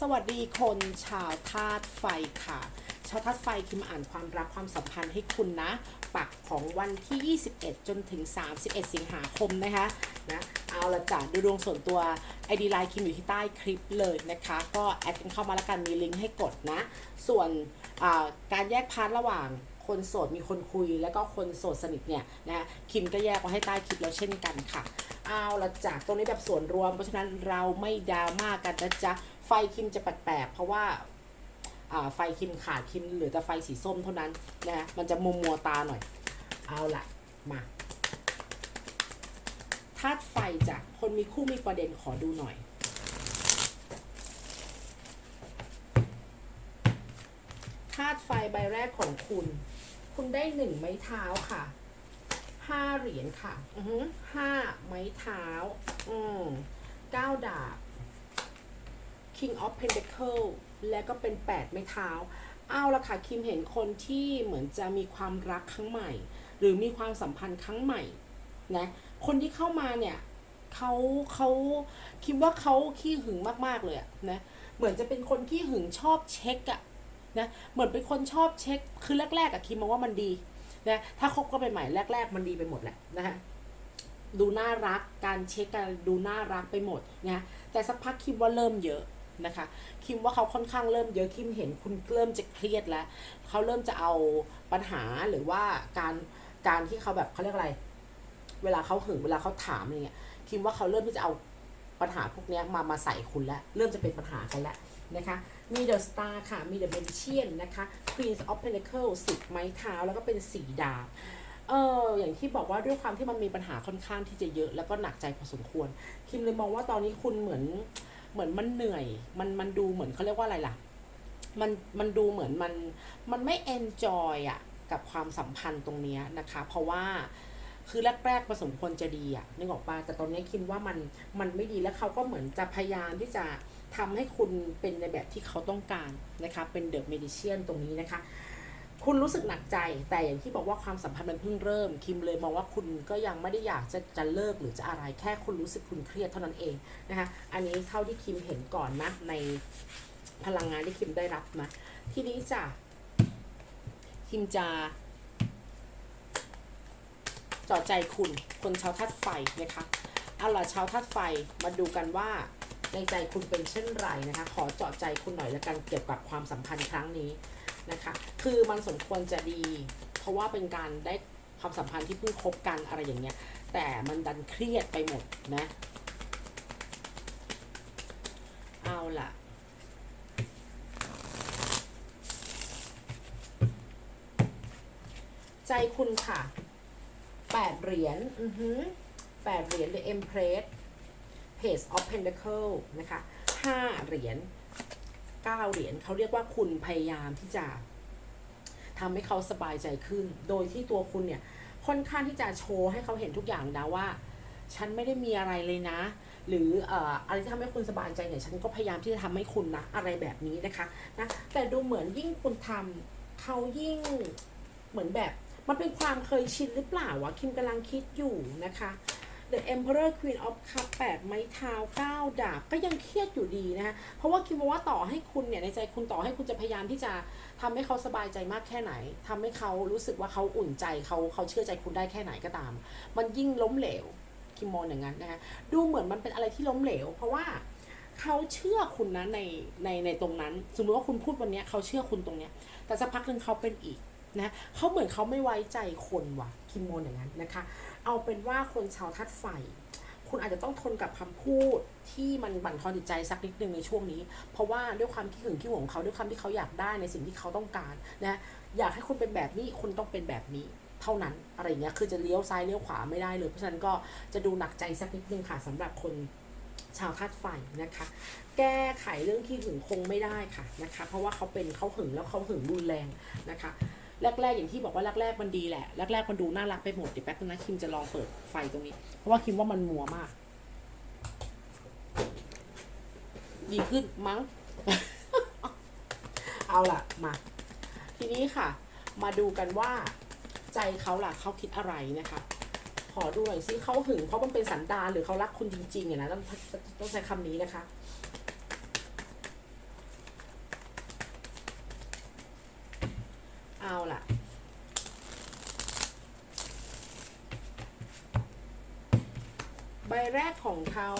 สวัสดีคนชาวธาตุไฟค่ะ ชาวธาตุไฟคิมอ่านความรักความสัมพันธ์ให้คุณนะ ปักของวันที่ 21 จนถึง 31 สิงหาคมนะคะนะเอาละจ้ะดูดวงส่วนตัวไอดีไลน์คิมอยู่ที่ใต้คลิปเลยนะคะ ก็แอดกันเข้ามาแล้วกันมีลิงก์ให้กดนะ ส่วนการแยกพาร์ทระหว่าง คนโสดมีคนคุย แล้วก็คนโสดสนิทเนี่ยนะคิมก็แยกไว้ให้ใต้คลิปแล้วเช่นกันค่ะเอาละจากตรงนี้แบบส่วนรวม เพราะฉะนั้นเราไม่ดราม่ากันนะจ๊ะไฟคิมจะแปลกๆเพราะว่าไฟคิมขาดคิมเหลือแต่ไฟสีส้มเท่านั้นนะมันจะมัวมัวตาหน่อย เอาละมาธาตุไฟจ้ะคนมีคู่มีประเด็นขอดูหน่อยธาตุไฟใบแรกของคุณ คุณได้หนึ่งไม้เท้าค่ะห้าเหรียญค่ะอือหือห้าไม้เท้า อืมเก้าดาบ King of Pentacle และก็เป็น8ไม้เท้า เอาละค่ะ คิมเห็นคนที่เหมือนจะมีความรักครั้งใหม่ หรือมีความสัมพันธ์ครั้งใหม่นะคนที่เข้ามาเนี่ยเขาเขาคิดว่าเขาขี้หึงมากๆเลยอะนะเหมือนจะเป็นคนขี้หึงชอบเช็คอะ นะเหมือนเป็นคนชอบเช็คคือแรกๆอะคิมมองว่ามันดีนะถ้าคบกันไปใหม่แรก ๆ มันดีไปหมดแหละนะฮะดูน่ารักการเช็คการดูน่ารักไปหมดนะแต่สักพักคิมว่าเริ่มเยอะนะคะคิมว่าเขาค่อนข้างเริ่มเยอะคิมเห็นคุณเริ่มจะเครียดแล้วเขาเริ่มจะเอาปัญหาหรือว่าการการที่เขาแบบเขาเรียกอะไร เวลาเขาหึงเวลาเขาถามอะไรเงี้ยคิมว่าเขาเริ่มที่จะเอา ปัญหาพวกนี้มามาใส่คุณแล้ว เริ่มจะเป็นปัญหากันแล้วนะคะมีเดอะสตาร์ค่ะ มีเดอะเมจิเชียนนะคะ Queen of Pentacles สิบไม้เท้า แล้วก็เป็นสีดาบเอออย่างที่บอกว่าด้วยความที่มันมีปัญหาค่อนข้างที่จะเยอะ แล้วก็หนักใจพอสมควร คิมเลยมองว่าตอนนี้คุณเหมือนเหมือนมันเหนื่อย มันมันดูเหมือนเขาเรียกว่าอะไรล่ะ มันมันดูเหมือนมันมันไม่เอนจอยอะกับความสัมพันธ์ตรงเนี้ยนะคะ เพราะว่า คือแรกๆผสมควรจะดีอะนึกออกปะแต่ตอนนี้คิดว่ามันมันไม่ดีแล้วเขาก็เหมือนจะพยายามที่จะทำให้คุณเป็นในแบบที่เขาต้องการนะคะเป็นเดอะเมดิเชียนตรงนี้นะคะ คุณรู้สึกหนักใจแต่อย่างที่บอกว่าความสัมพันธ์มันเพิ่งเริ่ม คิมเลยมองว่าคุณก็ยังไม่ได้อยากจะจะเลิกหรือจะอะไรแค่คุณรู้สึกคุณเครียดเท่านั้นเองนะคะอันนี้เท่าที่คิมเห็นก่อนนะในพลังงานที่คิมได้รับนะทีนี้จ้ะคิมจะ จาะใจคุณคนชาวธาตุไฟนะคะเอาล่ะชาวธาตุไฟมาดูกันว่าในใจคุณเป็นเช่นไรนะคะ ขอเจาะใจคุณหน่อยแล้วกันเกี่ยวกับความสัมพันธ์ครั้งนี้นะคะ คือมันสมควรจะดี เพราะว่าเป็นการได้ความสัมพันธ์ที่เพิ่งคบกันอะไรอย่างเงี้ย แต่มันดันเครียดไปหมดนะ เอาล่ะ ใจคุณค่ะ แปดเหรียญอือหือแปดเหรียญ The Empress Page of Pentacle นะคะห้าเหรียญเก้าเหรียญเขาเรียกว่าคุณพยายามที่จะทำให้เขาสบายใจขึ้น โดยที่ตัวคุณเนี่ยค่อนข้างที่จะโชว์ให้เขาเห็นทุกอย่างนะว่า ฉันไม่ได้มีอะไรเลยนะ หรือเอ่ออะไรที่ทำให้คุณสบายใจเนี่ยฉันก็พยายามที่จะทำให้คุณนะอะไรแบบนี้นะคะนะแต่ดูเหมือนยิ่งคุณทำเขายิ่งเหมือนแบบ มันเป็นความเคยชินหรือเปล่าวะคิมกำลังคิดอยู่นะคะ The Emperor Queen of Cup 8 ไม้เท้า 9 ดาบ ก็ยังเครียดอยู่ดีนะคะเพราะว่าคิดว่าต่อให้คุณเนี่ยในใจคุณต่อให้คุณจะพยายามที่จะทำให้เขาสบายใจมากแค่ไหนทำให้เขารู้สึกว่าเขาอุ่นใจเขาเขาเชื่อใจคุณได้แค่ไหนก็ตาม มันยิ่งล้มเหลวคิมมองอย่างนั้นนะคะดูเหมือนมันเป็นอะไรที่ล้มเหลว เพราะว่าเขาเชื่อคุณนะในในในตรงนั้น สมมติว่าคุณพูดวันนี้เขาเชื่อคุณตรงเนี้ย แต่สักพักหนึ่งเขาเป็นอีก นะเขาเหมือนเขาไม่ไว้ใจคนว่ะคิมมองอย่างนั้นนะคะ เอาเป็นว่าคนชาวธาตุไฟ คุณอาจจะต้องทนกับคำพูดที่มันบั่นทอนจิตใจสักนิดนึงในช่วงนี้ เพราะว่าด้วยความขี้หึงขี้หวงเขาด้วยความที่เขาอยากได้ในสิ่งที่เขาต้องการนะอยากให้คุณเป็นแบบนี้คุณต้องเป็นแบบนี้เท่านั้นอะไรเงี้ยคือจะเลี้ยวซ้ายเลี้ยวขวาไม่ได้เลย เพราะฉะนั้นก็จะดูหนักใจสักนิดนึงค่ะสำหรับคนชาวธาตุไฟนะคะ แก้ไขเรื่องขี้หึงคงไม่ได้ค่ะนะคะ เพราะว่าเขาเป็นเขาหึงแล้วเขาหึงรุนแรงนะคะ แรกๆอย่างที่บอกว่าแรกๆมันดีแหละแรกๆมันดูน่ารักไปหมดเดี๋ยวแป๊บนึงนะคิมจะลองเปิดไฟตรงนี้ เพราะว่าคิมว่ามันมัวมาก ดีขึ้นมั้ง เอาล่ะมา ทีนี้ค่ะ มาดูกันว่า ใจเขาล่ะเขาคิดอะไรนะคะ ขอดูหน่อยซิเขาหึงเพราะมันเป็นสันดานหรือเขารักคุณจริงๆอะนะต้องต้องใช้คำนี้นะคะ เอาล่ะ ใบ แรกของเขา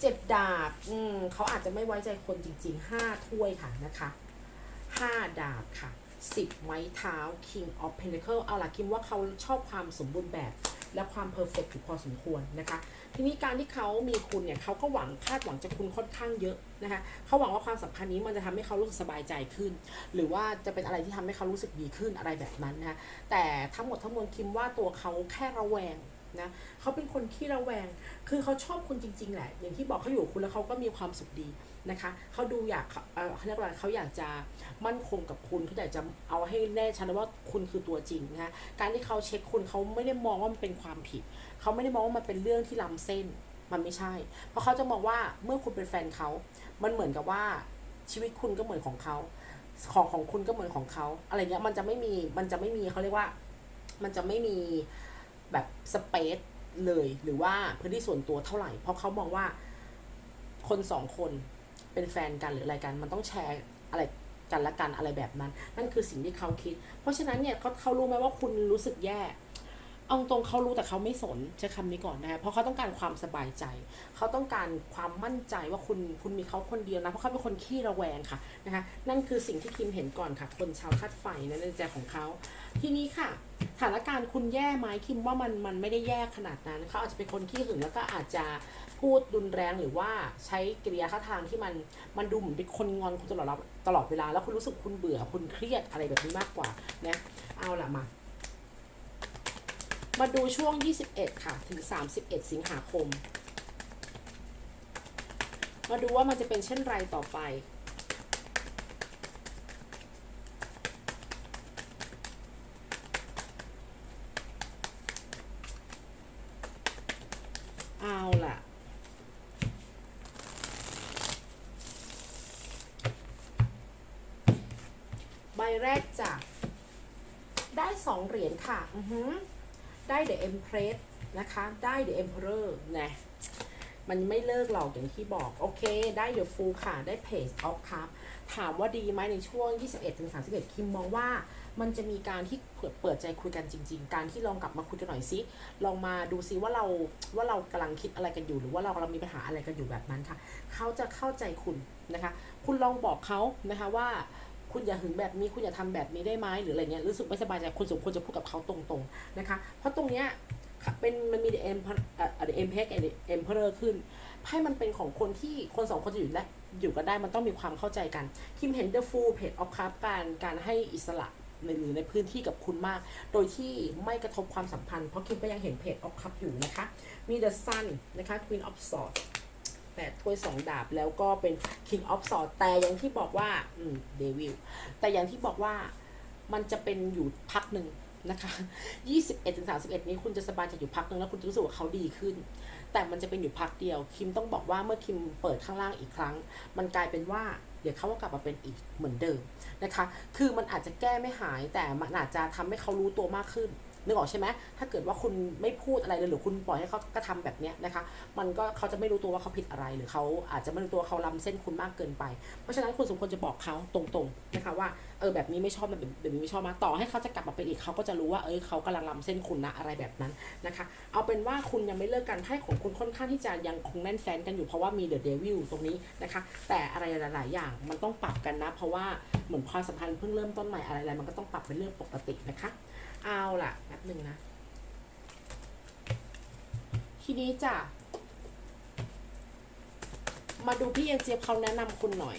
เจ็ดดาบ อืมเขาอาจจะไม่ไว้ใจคนจริงๆห้าถ้วยค่ะนะคะห้าดาบค่ะสิบไม้เท้า King of Pentacle เอาล่ะคิมว่าเขาชอบความสมบูรณ์แบบ และความเพอร์เฟกต์อยู่พอสมควรนะคะ ทีนี้การที่เขามีคุณเนี่ยเขาก็หวังคาดหวังจากคุณค่อนข้างเยอะนะคะเขาหวังว่าความสัมพันธ์นี้มันจะทำให้เขารู้สึกสบายใจขึ้น หรือว่าจะเป็นอะไรที่ทำให้เขารู้สึกดีขึ้นอะไรแบบนั้นนะะแต่ทั้งหมดทั้งมวลคิมว่าตัวเขาแค่ระแวง นะเขาเป็นคนขี้ระแวง คือเขาชอบคุณจริง ๆ แหละ อย่างที่บอกเขาอยู่คุณแล้วเขาก็มีความสุขดีนะคะเขาดูอยากเอ่อเขาเรียกว่าเขาอยากจะมั่นคงกับคุณเขาอยากจะเอาให้แน่ชัดว่าคุณคือตัวจริงนะคะการที่เขาเช็คคุณเขาไม่ได้มองว่ามันเป็นความผิดเขาไม่ได้มองว่ามันเป็นเรื่องที่ล้ำเส้นมันไม่ใช่ เพราะเขาจะมองว่าเมื่อคุณเป็นแฟนเขา มันเหมือนกับว่าชีวิตคุณก็เหมือนของเขา ของของคุณก็เหมือนของเขา อะไรเงี้ย มันจะไม่มี มันจะไม่มีเขาเรียกว่า มันจะไม่มี แบบสเปซเลยหรือว่าพื้นที่ส่วนตัวเท่าไหร่ เพราะเขามองว่าคนสองคนเป็นแฟนกันหรืออะไรกัน มันต้องแชร์อะไรกันละกันอะไรแบบนั้น นั่นคือสิ่งที่เขาคิด เพราะฉะนั้นเนี่ยเขาเขารู้ไหมว่าคุณรู้สึกแย่ เอาตรงเขารู้แต่เขาไม่สนใช้คำนี้ก่อนนะคะเพราะเขาต้องการความสบายใจ เขาต้องการความมั่นใจว่าคุณคุณมีเขาคนเดียวนะ เพราะเขาเป็นคนขี้ระแวงค่ะนะคะนั่นคือสิ่งที่คิมเห็นก่อนค่ะ คนชาวธาตุไฟนะในใจของเขาทีนี้ค่ะสถานการณ์คุณแย่ไหมคิมว่ามันมันไม่ได้แย่ขนาดนั้นเขาอาจจะเป็นคนขี้หึงแล้วก็อาจจะพูดรุนแรงหรือว่าใช้กิริยาท่าทางที่มันมันดูเหมือนเป็นคนงอนคุณตลอดตลอดเวลา แล้วคุณรู้สึกคุณเบื่อคุณเครียดอะไรแบบนี้มากกว่านะเอาละมา มาดูช่วง 21 ค่ะ ถึง 31 สิงหาคม มาดูว่ามันจะเป็นเช่นไรต่อไป เอาล่ะ ใบแรกจากได้สองเหรียญค่ะ อือหือ ได้ The Empress นะคะ ได้ The Emperor นะมันไม่เลิกหรอกอย่างที่บอก โอเค ได้ The Fool ค่ะ ได้ Page of Cup ถามว่าดีไหมในช่วง 21-31 คิมมองว่ามันจะมีการที่เปิดเปิดใจคุยกันจริง ๆ การที่ลองกลับมาคุยกันหน่อยซิ ลองมาดูซิว่าเราว่าเรากำลังคิดอะไรกันอยู่ หรือว่าเรากำลังมีปัญหาอะไรกันอยู่แบบนั้นค่ะ เขาจะเข้าใจคุณนะคะ คุณลองบอกเขานะคะว่า คุณอย่าหึงแบบนี้คุณอย่าทำแบบนี้ได้ไหมหรืออะไรเงี้ยรู้สึกไม่สบายใจคุณสมควรจะพูดกับเขาตรงๆนะคะ เพราะตรงเนี้ยเป็นมันมี the em เอ่อ the impact and the emperor ขึ้นไพ่มันเป็นของคนที่คนสองคนจะอยู่ได้อยู่กันได้มันต้องมีความเข้าใจกัน คิมเห็น the full page of cup การการให้อิสระในหรือในพื้นที่กับคุณมาก โดยที่ไม่กระทบความสัมพันธ์ เพราะคิมก็ยังเห็น page of cup อยู่นะคะ มี the sun นะคะ queen of swords แปด ถ้วยสองดาบแล้วก็เป็น King of s w o r d แต่อย่างที่บอกว่าอืมเดวิลแต่อย่างที่บอกว่ามันจะเป็นอยู่พักหนึ่งนะคะ21ถึง31 นี้คุณจะสบายใจอยู่พักหนึ่งแล้วคุณจะรู้สึกว่าเขาดีขึ้น แต่มันจะเป็นอยู่พักเดียว คิมต้องบอกว่าเมื่อคิมเปิดข้างล่างอีกครั้ง มันกลายเป็นว่าเดี๋ยวเขาก็กลับมาเป็นอีกเหมือนเดิมนะคะ คือมันอาจจะแก้ไม่หายแต่มันอาจจะทำให้เขารู้ตัวมากขึ้น นึกออกใช่ไหมถ้าเกิดว่าคุณไม่พูดอะไรเลยหรือคุณปล่อยให้เขากระทำแบบเนี้ยนะคะ มันก็เขาจะไม่รู้ตัวว่าเขาผิดอะไร หรือเขาอาจจะไม่รู้ตัวเขาล้ำเส้นคุณมากเกินไป เพราะฉะนั้นคุณสมควรจะบอกเขาตรงๆนะคะว่าเออแบบนี้ไม่ชอบแบบแบบนี้ไม่ชอบมาต่อให้เขาจะกลับมาเป็นอีกเขาก็จะรู้ว่าเออเขากำลังล้ำเส้นคุณนะอะไรแบบนั้นนะคะ เอาเป็นว่าคุณยังไม่เลิกกันไพ่ของคุณค่อนข้างที่จะยังคงแน่นแฟนกันอยู่เพราะว่ามีเดอะเดวิลตรงนี้นะคะ แต่อะไรหลายๆอย่างมันต้องปรับกันนะ เพราะว่าเหมือนความสัมพันธ์เพิ่งเริ่มต้นใหม่อะไรๆมันก็ต้องปรับเป็นเรื่องปกตินะคะ เอาล่ะแป๊บหนึ่งนะ ทีนี้จ้ะ มาดูพี่เอ็นเจี๊ยบเขาแนะนำคุณหน่อย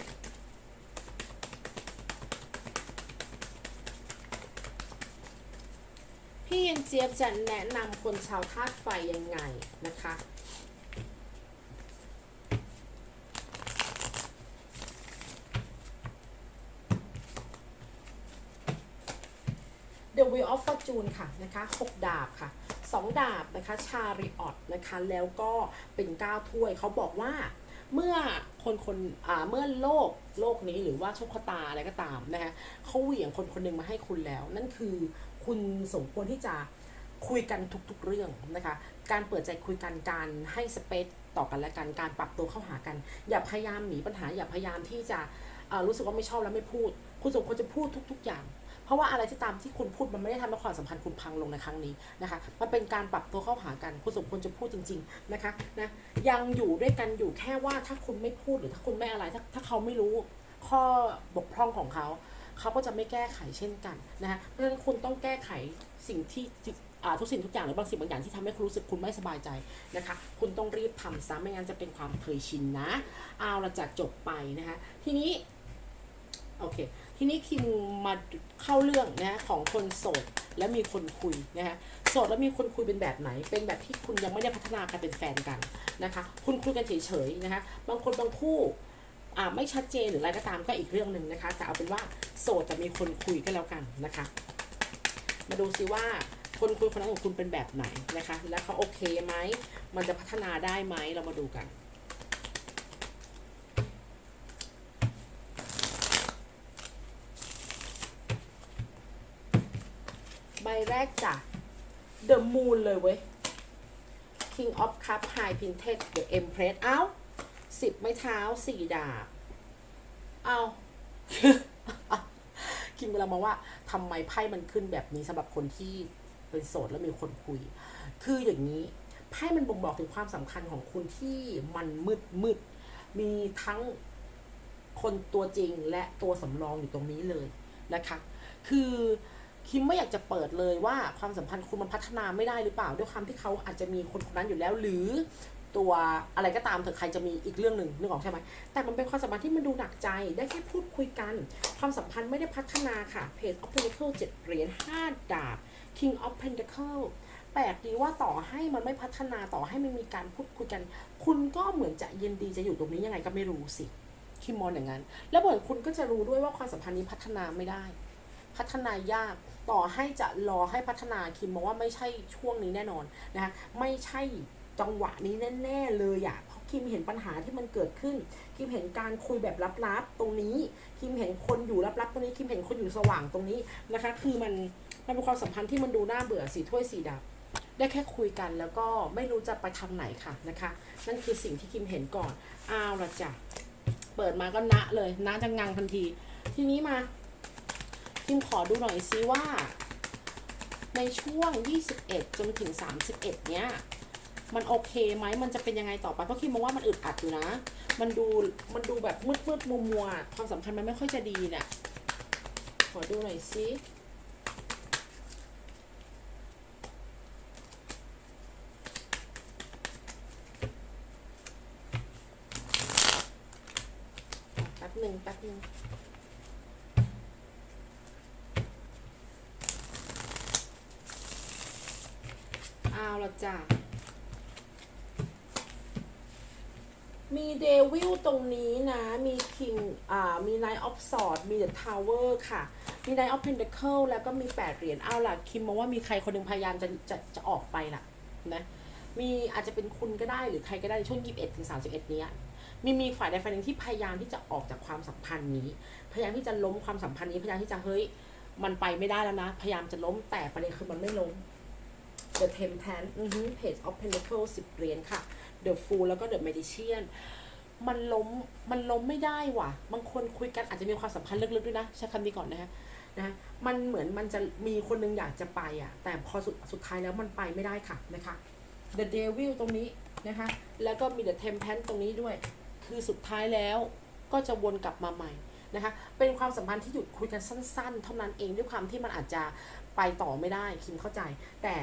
พี่เอ็นเจี๊ยบจะแนะนำคนชาวธาตุไฟยังไงนะคะ The Wheel of Fortune ค่ะนะคะ6ดาบค่ะ2ดาบนะคะชาริออตนะคะแล้วก็เป็น 9 ถ้วยเขาบอกว่าเมื่อคนคนอ่าเมื่อโลกโลกนี้หรือว่าโชคตาอะไรก็ตามนะคะเขาเหวี่ยงคนคนหนึ่งมาให้คุณแล้ว นั่นคือคุณสมควรที่จะคุยกันทุกๆเรื่องนะคะ การเปิดใจคุยกันการให้สเปซต่อกันและกันการปรับตัวเข้าหากัน อย่าพยายามหนีปัญหาอย่าพยายามที่จะรู้สึกว่าไม่ชอบแล้วไม่พูด คุณสมควรจะพูดทุก ๆ อย่าง เพราะว่าอะไรที่ตามที่คุณพูดมันไม่ได้ทำให้ความสัมพันธ์คุณพังลงในครั้งนี้นะคะมันเป็นการปรับตัวเข้าหากันคุณสมควรจะพูดจริง ๆนะคะนะยังอยู่ด้วยกันอยู่แค่ว่าถ้าคุณไม่พูดหรือถ้าคุณไม่อะไรถ้าถ้าเขาไม่รู้ข้อบกพร่องของเขาเขาก็จะไม่แก้ไขเช่นกันนะคะเพราะฉะนั้นคุณต้องแก้ไขสิ่งที่อ่าทุกสิ่งทุกอย่างหรือบางสิ่งบางอย่างที่ทำให้คุณรู้สึกคุณไม่สบายใจนะคะ คุณต้องรีบทำซะไม่งั้นจะเป็นความเคยชินนะ เอาละจะจบไปนะคะ ทีนี้ โอเค ทีนี้คิมมาเข้าเรื่องนะของคนโสดและมีคนคุยนะคะโสดแล้วมีคนคุยเป็นแบบไหน เป็นแบบที่คุณยังไม่ได้พัฒนาการเป็นแฟนกันนะคะ คุณคุยกันเฉยๆนะคะบางคนบางคู่อ่าไม่ชัดเจนหรืออะไรก็ตามก็อีกเรื่องหนึ่งนะคะ แต่เอาเป็นว่าโสดแต่มีคนคุยก็แล้วกันนะคะ มาดูซิว่าคนคุยคนนั้นของคุณเป็นแบบไหนนะคะ แล้วเขาโอเคไหมมันจะพัฒนาได้ไหมเรามาดูกัน บแรกจาก The Moon เลยเว้ย King of Cup High Printed The Empress เอ้าสิบไม้เท้าสี่ดาบ เอาคิมกำลังมองว่าทำไมไพ่มันขึ้นแบบนี้สำหรับคนที่เป็นโสดแล้วมีคนคุย คืออย่างนี้ไพ่มันบ่งบอกถึงความสำคัญของคุณที่มันมืดมืด มีทั้งคนตัวจริงและตัวสำรองอยู่ตรงนี้เลยนะคะ คือ คิมไม่อยากจะเปิดเลยว่าความสัมพันธ์คุณมันพัฒนาไม่ได้หรือเปล่า ด้วยความที่เขาอาจจะมีคนคนนั้นอยู่แล้ว หรือตัวอะไรก็ตามเถอะใครจะมีอีกเรื่องหนึ่งนึกออกใช่ไหมแต่มันเป็นความสัมพันธ์ที่มันดูหนักใจได้แค่พูดคุยกัน ความสัมพันธ์ไม่ได้พัฒนาค่ะ Page of Pentacle เจ็ดเหรียญห้าดาบ King of Pentacle แปลกดีว่าต่อให้มันไม่พัฒนาต่อให้มันมีการพูดคุยกัน คุณก็เหมือนจะเยินดีจะอยู่ตรงนี้ยังไงก็ไม่รู้สิคิมมองอย่างนั้น แล้วเหมือนคุณก็จะรู้ด้วยว่าความสัมพันธ์นี้พัฒนาไม่ได้ พัฒนายาก ต่อให้จะรอให้พัฒนาคิมมองว่าไม่ใช่ช่วงนี้แน่นอนนะคะไม่ใช่จังหวะนี้แน่ ๆ เลยอะเพราะคิมเห็นปัญหาที่มันเกิดขึ้น คิมเห็นการคุยแบบลับๆตรงนี้ คิมเห็นคนอยู่ลับๆตรงนี้ คิมเห็นคนอยู่สว่างตรงนี้นะคะ คือมันมันเป็นความสัมพันธ์ที่มันดูน่าเบื่อสีถ้วยสีดาบได้แค่คุยกันแล้วก็ไม่รู้จะไปทางไหนค่ะนะคะ นั่นคือสิ่งที่คิมเห็นก่อนอ้าวละจ้ะเปิดมาก็นะเลยนะจะงังทันที ทีนี้มา พิมขอดูหน่อยซิว่า ในช่วง 21 จนถึง 31 เนี้ยมันโอเคไหมมันจะเป็นยังไงต่อไปเพราะคิมมองว่ามันอึดอัดอยู่นะ มันดูมันดูแบบมืดมืดมัวมัวความสัมพันธ์มันไม่ค่อยจะดีเนี่ยขอดูหน่อยซิแป๊บหนึ่งแป๊บหนึ่ง เอาละ จ้ะมีเดวิลตรงนี้นะ มีคิงอ่า มีไนท์ออฟสอดมีเดอะทาวเวอร์ค่ะ มีไนท์ออฟเพนเดเคิลแล้วก็มีแปดเหรียญ เอาล่ะ คิมมองว่ามีใครคนหนึ่งพยายามจะจะจะออกไปล่ะนะมีอาจจะเป็นคุณก็ได้หรือใครก็ได้ในช่วง 21ถึง31 เนี้ยมีมีฝ่ายใดฝ่ายหนึ่งที่พยายามที่จะออกจากความสัมพันธ์นี้ พยายามที่จะล้มความสัมพันธ์นี้ พยายามที่จะเฮ้ย มันไปไม่ได้แล้วนะ พยายามจะล้มแต่ประเด็นคือมันไม่ล้ม The Temperance อือฮึ Page of Pentacles 10เหรียญค่ะ The Fool แล้วก็ The Magician มันล้มมันล้มไม่ได้ว่ะ บางคนคุยกันอาจจะมีความสัมพันธ์ลึกๆด้วยนะ ใช้คำนี้ก่อนนะฮะนะฮะมันเหมือนมันจะมีคนหนึงอยากจะไปอะ แต่พอสุดสุดท้ายแล้วมันไปไม่ได้ค่ะนะคะ The Devil ตรงนี้นะคะ แล้วก็มี The Temperance ตรงนี้ด้วย คือสุดท้ายแล้วก็จะวนกลับมาใหม่นะคะ เป็นความสัมพันธ์ที่หยุดคุยกันสั้น ๆ เท่านั้นเองด้วยความที่มันอาจจะไปต่อไม่ได้คิมเข้าใจ แต่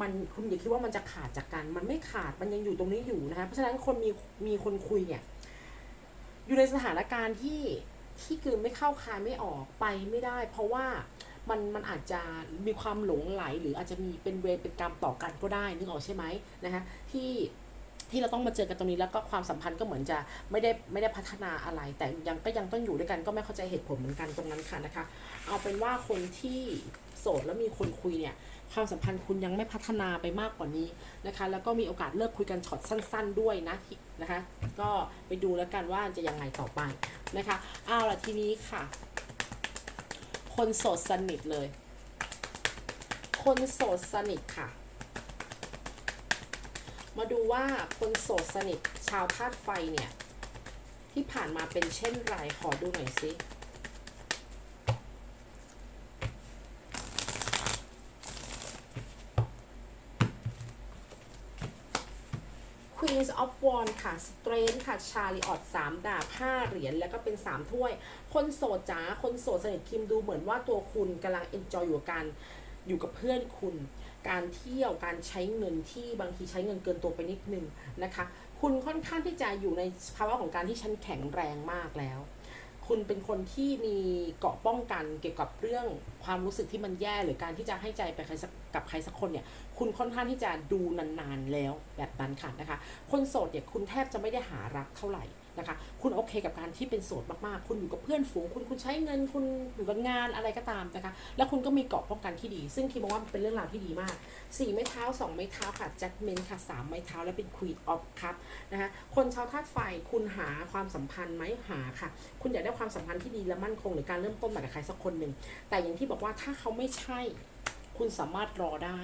มันคุณอย่าคิดว่ามันจะขาดจากกัน มันไม่ขาดมันยังอยู่ตรงนี้อยู่นะคะเพราะฉะนั้นคนมีมีคนคุยเนี่ย อยู่ในสถานการณ์ที่ที่กลืนไม่เข้าคายไม่ออกไปไม่ได้ เพราะว่ามันมันอาจจะมีความหลงไหล หรืออาจจะมีเป็นเวรเป็นกรรมต่อกันก็ได้นึกออกใช่ไหมนะคะที่ที่เราต้องมาเจอกันตรงนี้แล้วก็ความสัมพันธ์ก็เหมือนจะไม่ได้ไม่ได้พัฒนาอะไร แต่ยังก็ยังต้องอยู่ด้วยกันก็ไม่เข้าใจเหตุผลเหมือนกันตรงนั้นค่ะนะคะ เอาเป็นว่าคนที่ โสดแล้วมีคนคุยเนี่ยความสัมพันธ์คุณยังไม่พัฒนาไปมากกว่านี้นะคะ แล้วก็มีโอกาสเลิกคุยกันช็อตสั้น ๆ ด้วยนะนะคะ ก็ไปดูแล้วกันว่าจะยังไงต่อไปนะคะเอาล่ะทีนี้ค่ะ คนโสดสนิทเลย คนโสดสนิทค่ะ มาดูว่าคนโสดสนิทชาวธาตุไฟเนี่ย ที่ผ่านมาเป็นเช่นไรขอดูหน่อยสิ Queens of Wands ค่ะ Strength ค่ะ Chariot 3 ดาบ 5 เหรียญ แล้วก็เป็น 3 ถ้วย คนโสดจ๋า คนโสดสนิทคิมดูเหมือนว่าตัวคุณกำลัง enjoy อยู่กันอยู่กับเพื่อนคุณ การเที่ยว การใช้เงินที่บางทีใช้เงินเกินตัวไปนิดนึงนะคะ คุณค่อนข้างที่จะอยู่ในภาวะของการที่ฉันแข็งแรงมากแล้ว คุณเป็นคนที่มีเกาะป้องกันเกี่ยวกับเรื่องความรู้สึกที่มันแย่หรือการที่จะให้ใจไปใครสักกับใครสักคนเนี่ย คุณค่อนข้างที่จะดูนานๆแล้วแบบนั้นค่ะนะคะ คนโสดเนี่ยคุณแทบจะไม่ได้หารักเท่าไหร่ นะคะ คุณโอเคกับการที่เป็นโสดมากๆ คุณอยู่กับเพื่อนฝูง คุณคุณใช้เงิน คุณอยู่กับงานอะไรก็ตามนะคะ แล้วคุณก็มีเกราะป้องกันที่ดี ซึ่งคิดว่ามันเป็นเรื่องราวที่ดีมากสี่ไม้เท้าสองไม้เท้าค่ะจัดเมนค่ะสามไม้เท้าและเป็น Queen of Cup นะคะคนชาวธาตุไฟคุณหาความสัมพันธ์ไหมหาค่ะ คุณอยากได้ความสัมพันธ์ที่ดีและมั่นคงหรือการเริ่มต้นใหม่กับใครสักคนหนึ่งแต่อย่างที่บอกว่าถ้าเขาไม่ใช่ คุณสามารถรอได้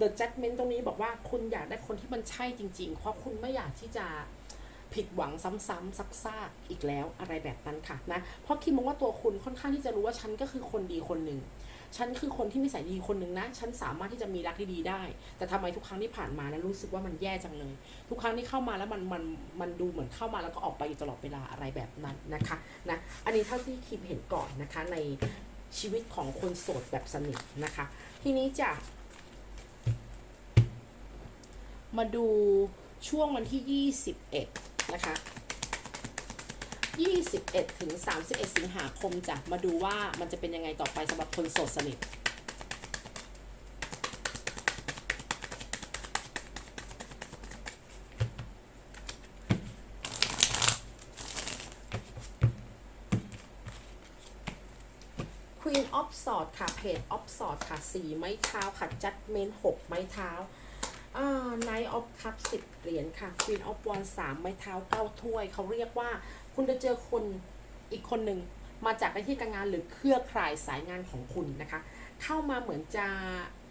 The Judgment ตรงนี้บอกว่าคุณอยากได้คนที่มันใช่จริง ๆ เพราะคุณไม่อยากที่จะ ผิดหวังซ้ำๆซักๆอีกแล้วอะไรแบบนั้นค่ะนะเพราะคิมมองว่าตัวคุณค่อนข้างที่จะรู้ว่าฉันก็คือคนดีคนหนึ่งฉันคือคนที่นิสัยดีคนหนึ่งนะ ฉันสามารถที่จะมีรักที่ดีได้ แต่ทำไมทุกครั้งที่ผ่านมาแล้วรู้สึกว่ามันแย่จังเลย ทุกครั้งที่เข้ามาแล้วมันมันมันดูเหมือนเข้ามาแล้วก็ออกไปอยู่ตลอดเวลาอะไรแบบนั้นนะคะนะ อันนี้เท่าที่คิมเห็นก่อนนะคะในชีวิตของคนโสดแบบสนิทนะคะ ทีนี้จะมาดูช่วงวันที่ 21 นะคะ 21 ถึง 31 สิงหาคมจะมาดูว่ามันจะเป็นยังไงต่อไปสำหรับคนโสดสนิท Queen of Swords ค่ะ Page of Swords ค่ะ4ไม้เท้าค่ะ Judgment 6ไม้เท้า อ่า Knight of Cup 10เหรียญค่ะ Queen of Wands 3ไม้เท้า9ถ้วย เขาเรียกว่า คุณจะเจอคนอีกคนหนึ่งมาจากหน้าที่การงานหรือเครือข่ายสายงานของคุณนะคะ เข้ามาเหมือนจะ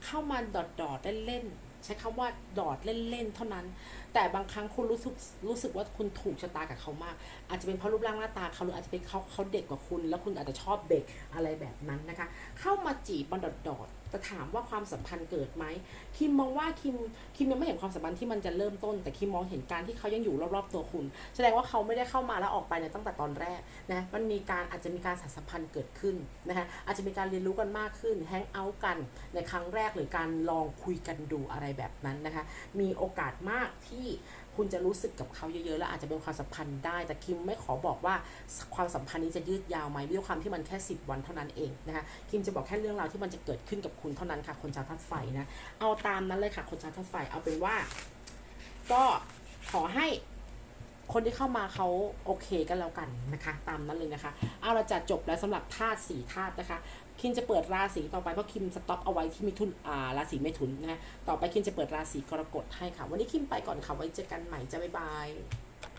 เข้ามาดอดดอดๆเล่นๆใช้คำว่าดอดเล่นๆเท่านั้น แต่บางครั้งคุณรู้สึกรู้สึกว่าคุณถูกชะตากับเขามาก อาจจะเป็นเพราะรูปร่างหน้าตาเขาหรืออาจจะเป็นเขาเขาเด็กกว่าคุณ แล้วคุณอาจจะชอบเด็กอะไรแบบนั้นนะคะ เข้ามาจีบบันดอดดอดๆ แต่ถามว่าความสัมพันธ์เกิดไหมคิมมองว่าคิมคิมยังไม่เห็นความสัมพันธ์ที่มันจะเริ่มต้น แต่คิมมองเห็นการที่เขายังอยู่รอบๆตัวคุณ แสดงว่าเขาไม่ได้เข้ามาแล้วออกไปในตั้งแต่ตอนแรกนะมันมีการอาจจะมีการสานสัมพันธ์เกิดขึ้นนะคะอาจจะมีการเรียนรู้กันมากขึ้นแฮงเอาท์กันในครั้งแรกหรือการลองคุยกันดูอะไรแบบนั้นนะคะมีโอกาสมากที่คุณจะรู้สึกกับเขาเยอะๆ แล้วอาจจะเป็นความสัมพันธ์ได้ แต่คิมไม่ขอบอกว่าความสัมพันธ์นี้จะยืดยาวไหมด้วยความที่มันแค่ 10 วันเท่านั้นเองนะคะคิมจะบอกแค่เรื่องราวที่มันจะเกิดขึ้นกับคุณเท่านั้นค่ะ คนชาวธาตุไฟนะ เอาตามนั้นเลยค่ะ คนชาวธาตุไฟ เอาเป็นว่า ก็ขอให้คนที่เข้ามาเขาโอเคกันแล้วกันนะคะ ตามนั้นเลยนะคะ เอาเราจะจบแล้วสำหรับธาตุสี่ธาตุนะคะ คิมจะเปิดราศีต่อไปเพราะคิมสต็อปเอาไว้ที่มิถุนอ่าราศีเมถุนนะฮะต่อไปคิมจะเปิดราศีกรกฎให้ค่ะ วันนี้คิมไปก่อนค่ะไว้เจอกันใหม่จ้าบ๊ายบาย